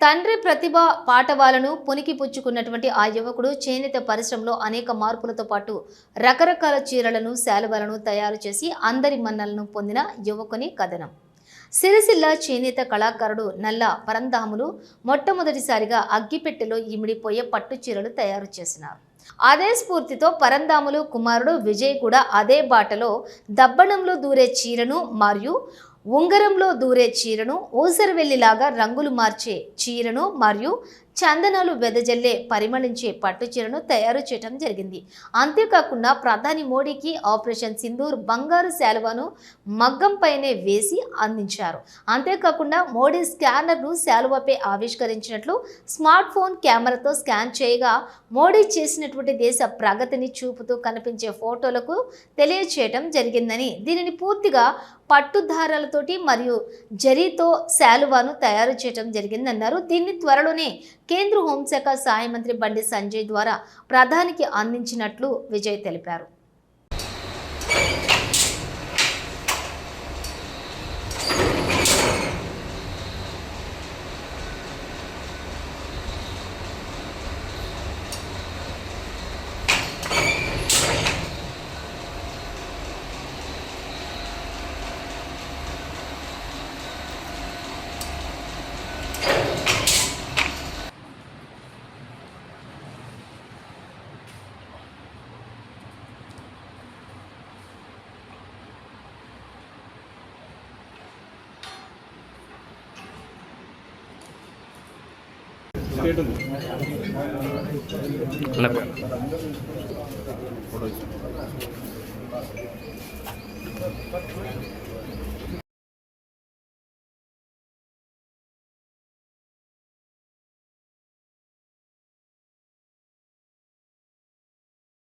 తండ్రి ప్రతిభ పాఠవాలను పునికి పుచ్చుకున్నటువంటి ఆ యువకుడు చేనేత పరిశ్రమలో అనేక మార్పులతో పాటు రకరకాల చీరలను శాలువలను తయారు చేసి అందరి మన్నలను పొందిన యువకుని కథనం. సిరిసిల్ల చేనేత కళాకారుడు నల్ల పరంధాములు మొట్టమొదటిసారిగా అగ్గిపెట్టెలో ఇమిడిపోయే పట్టు చీరలు తయారు చేసినారు. అదే స్ఫూర్తితో పరంధాములు కుమారుడు విజయ్ కూడా అదే బాటలో దబ్బణంలో దూరే చీరను మరియు ఉంగరంలో దూరే చీరను ఊసరవెల్లిలాగా రంగులు మార్చే చీరను మరియు చందనాలు వెదజల్లే పరిమళించే పట్టు చీరను తయారు చేయడం జరిగింది. అంతేకాకుండా ప్రధాని మోడీకి ఆపరేషన్ సింధూర్ బంగారు శాలువాను మగ్గంపైనే వేసి అందించారు. అంతేకాకుండా మోడీ స్కానర్ను శాలువాపై ఆవిష్కరించినట్లు స్మార్ట్ ఫోన్ కెమెరాతో స్కాన్ చేయగా మోడీ చేసినటువంటి దేశ ప్రగతిని చూపుతూ కనిపించే ఫోటోలకు తెలియచేయటం జరిగిందని దీనిని పూర్తిగా పట్టుదారాలతోటి మరియు జరీతో శాలువాను తయారు చేయడం జరిగిందన్నారు. దీన్ని త్వరలోనే కేంద్ర హోంశాఖ సహాయ మంత్రి బండి సంజయ్ ద్వారా ప్రధానికి అందించినట్లు విజయ్ తెలిపారు. കേട്ടില്ല